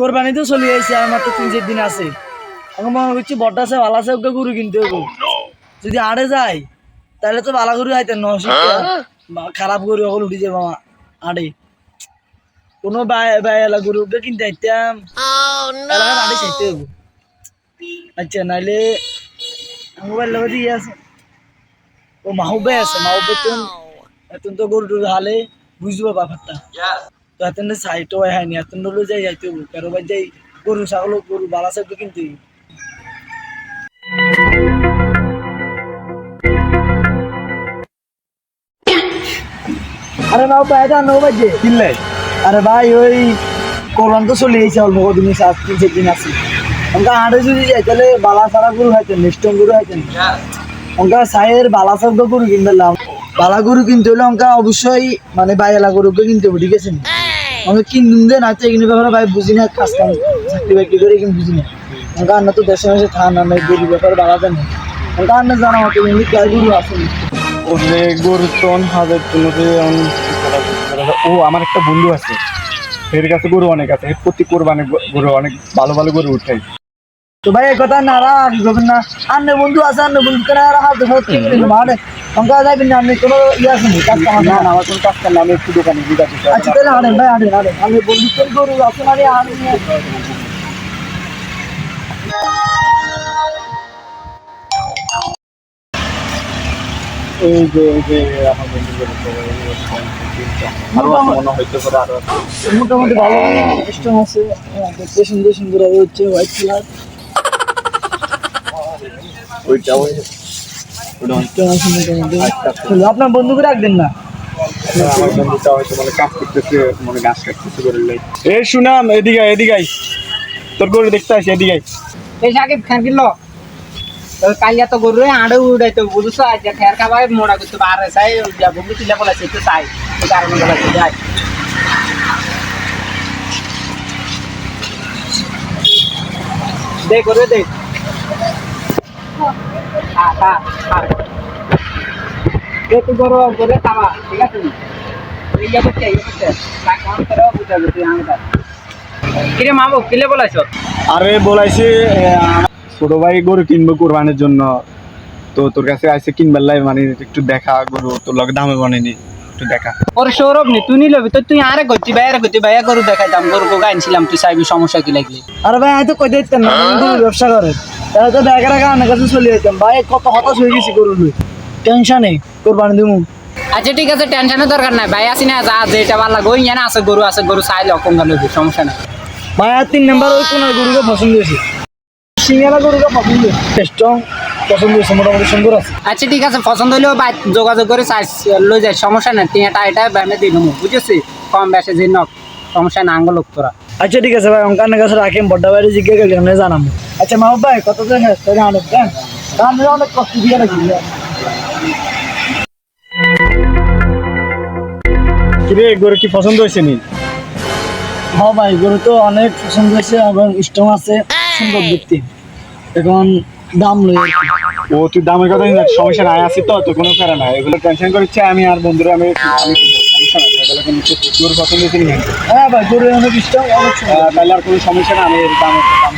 কোরবানি তো চলে আইছে আর মাত্র তিন চার দিন আছে। এখন মনে করছি আছে ভালো আছে ওকে গরু কিনতে হবে যদি আড়ে যায় তাহলে তো ভালো গরু আইতেন নশো খারাপ গরু এখন উঠে যাব আমার আড়ে। কোনো বাইলা গরু ওকে কিনতে আইতাম। আড়ে চাইতে হবে আচ্ছা নাইলে মোবাইল লোক দিয়ে আছে। ও মাহুবে আছে মাহুবে তো এতন তো গরু টরু হালে বুঝব ব্যাপারটা। তো এতন সাইটও হয়নি হলো যাই যাইতে হবে কারও বাই যাই গরু ছাগল গরু বালা সাইড কিনতে আরে বাবু পায়টা নো বাজে। কিনলে? আরে ভাই ওই কোরবান তো চলে গেছে অল্প কদিন সাত তিন চার দিন আছে। ওনকা আড়ে যদি যাই তাহলে বালা সারা গরু হাইতেন নিষ্টম গরু হাইতেন ওনকা সাইয়ের বালা সব গরু কিনলাম বালা গরু কিনতে হলে ওনকা অবশ্যই মানে বাইলা গরুকে কিনতে হবে ঠিক আছে? আমি কিনুন দে না এগুলো ব্যাপারে ভাই বুঝি না, কাজ কাম, চাকরি বাকরি করে কিন্তু বুঝি না। আন্না তো দেশে মাসে থান না গরু ব্যাপারে বাড়া জানে ওনকা আন্না জানা মতো এমনি গাই গরু আছে? ওরে গরু টন হবে তোমাকে ও, আমার একটা বন্ধু আছে। এর কাছে গরু অনেক আছে প্রতি কোরবানে গরু অনেক ভালো ভালো গরু উঠাই। তো ভাই কথা না রাখ না? আন্নে বন্ধু আছে আন্নে বন্ধু কেন আর হাত অঙ্কা যাবেন না আপনি কোনো ইয়ে আছে নি কাজ কাম না? আমার কোনো কাজ কাম আমি একটু দোকানে আচ্ছা তাহলে আনেন ভাই আনেন আনেন আমি বন্ধু তোর গরু আছে মানে আনেন এই যে এই যে আমার বন্ধু আরও মনে হইতে পারে আরও মোটামুটি ভালো সিস্টেম আছে। হ্যাঁ, দেখতে সুন্দর সুন্দর হচ্ছে হোয়াইট কালার ওইটা ওই আপনার বন্ধুকে রাখবেন না? আমার বন্ধুটা হয়তো মানে কাজ করতেছে মানে গাছ কাটতেছে লাই। এ সুনাম এদিকে। তোর গরু দেখতে আসি এই সাকিব খান কিনলো? কালিয়া তো গরু আড়ে উড়াই তো বুঝছ আজ খেয়ার খাবার মোড়া করতে চাই তুলে তো চাই। কারণে বলে যাই দে করে দে। গরু গরু ঠিক আছে ইয়া ইয়া কাম করে বুঝা কিরে মাবো কিলে বলাইছ? আরে বলাইছে ছোট ভাই গরু কিনবো কোরবানির জন্য। তো তোর কাছে আইসে কিনবার লাই মানে একটু দেখা গরু তোর লগে দামে বানাইনি একটু দেখা। ওর সৌরভ নি তুই নিলবি তো তুই আরে করছি ভাই আরে করছি ভাই গরু দেখাইতাম গরু গো আনছিলাম তুই চাইবি সমস্যা কি লাগলি? আরে ভাই আমি তো কই দিতেন না ব্যবসা করে। তাহলে তো ব্যাগের আগে আমার কাছে চলে যেতাম। ভাই কত হতাশ হয়ে গেছি গরু লই টেনশনে কোরবানি দিমু। আচ্ছা ঠিক আছে টেনশনের দরকার নাই। ভাই আসি না যা যেটা ভালো লাগে। ওই জানা আছে গরু আছে গরু চাইলে অকঙ্গা লবি সমস্যা নাই। ভাই আর তিন নাম্বার ওই কোন গরুকে পছন্দ হয়েছে। সিঙ্গালা গরুকে পছন্দ স্ট্রং পছন্দ হয়েছে মোটামুটি সুন্দর আছে। আচ্ছা ঠিক আছে পছন্দ হলেও ভাই যোগাযোগ করে চাই লই যায় সমস্যা নাই। তুই এটা ব্যামে দেবো বুঝেছি? কম বেশি যে নক সমস্যা না আঙ্গ লোক তোরা আচ্ছা ঠিক আছে ভাই অঙ্কানের কাছে রাখেন বড্ডা বাইরে জিজ্ঞেস করে জানাব আচ্ছা মাহবুব ভাই কত জন তাহলে আনুক হ্যাঁ? আমি অনেক কষ্ট দিয়ে রাখি। কিরে গরু কি পছন্দ হয়েছে নি? হ্যাঁ ভাই গরু তো অনেক পছন্দ হয়েছে এবং স্ট্রং আছে সুন্দর দেখতে এখন দাম লই ও তুই দামের কথা না, সমস্যা নাই আছি তো তো কোনো কারণ নাই। এগুলো টেনশন করছে আমি আর বন্ধুরা আমি আমি পছন্দ হয়েছে হ্যাঁ ভাই গরু অনেক স্ট্রং অনেক তাহলে আর কোনো সমস্যা না আমি দাম দাম।